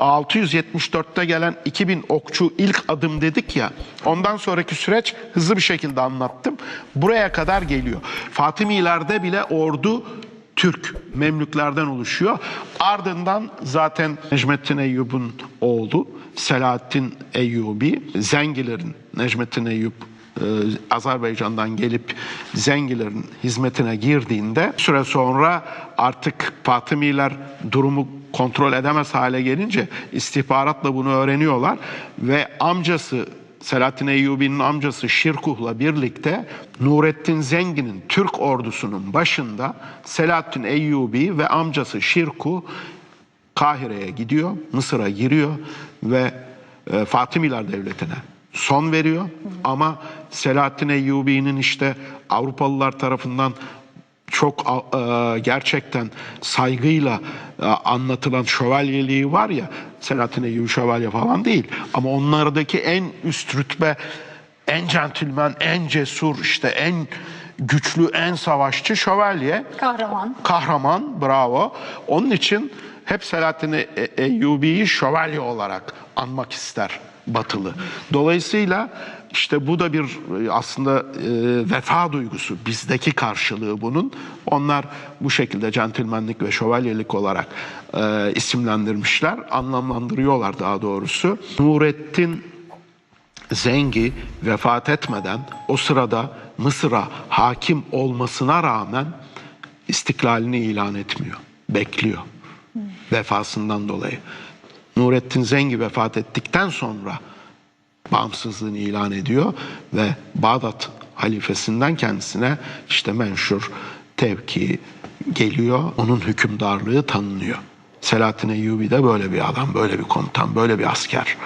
674'te gelen 2000 okçu ilk adım dedik ya. Ondan sonraki süreç hızlı bir şekilde anlattım. Buraya kadar geliyor. Fatimilerde bile ordu Türk Memlüklerden oluşuyor. Ardından zaten Necmettin Eyyub'un oğlu Selahattin Eyyubi, Zengilerin Necmettin Eyyub Azerbaycan'dan gelip Zengilerin hizmetine girdiğinde süre sonra artık Fatımiler durumu kontrol edemez hale gelince istihbaratla bunu öğreniyorlar ve amcası Selahattin Eyyubi'nin amcası Şirkuh'la birlikte Nurettin Zengin'in Türk ordusunun başında Selahattin Eyyubi ve amcası Şirkuh Kahire'ye gidiyor, Mısır'a giriyor ve e, Fatimiler Devleti'ne son veriyor. Ama Selahattin Eyyubi'nin işte Avrupalılar tarafından çok e, gerçekten saygıyla e, anlatılan şövalyeliği var ya Selahattin Eyyubi şövalye falan değil. Ama onlardaki en üst rütbe en centilmen, en cesur, işte en güçlü, en savaşçı şövalye Kahraman. kahraman, bravo. Onun için hep Selahattin E- Eyyubi'yi şövalye olarak anmak ister Batılı. Dolayısıyla işte bu da bir e, aslında e, vefa duygusu, bizdeki karşılığı bunun. Onlar bu şekilde centilmenlik ve şövalyelik olarak e, isimlendirmişler, anlamlandırıyorlar daha doğrusu. Nurettin Zengi vefat etmeden o sırada Mısır'a hakim olmasına rağmen istiklalini ilan etmiyor. Bekliyor. Vefasından dolayı. Nurettin Zengi vefat ettikten sonra bağımsızlığını ilan ediyor ve Bağdat halifesinden kendisine işte menşur tevki geliyor. Onun hükümdarlığı tanınıyor. Selahattin Eyyubi de böyle bir adam, böyle bir komutan, böyle bir asker.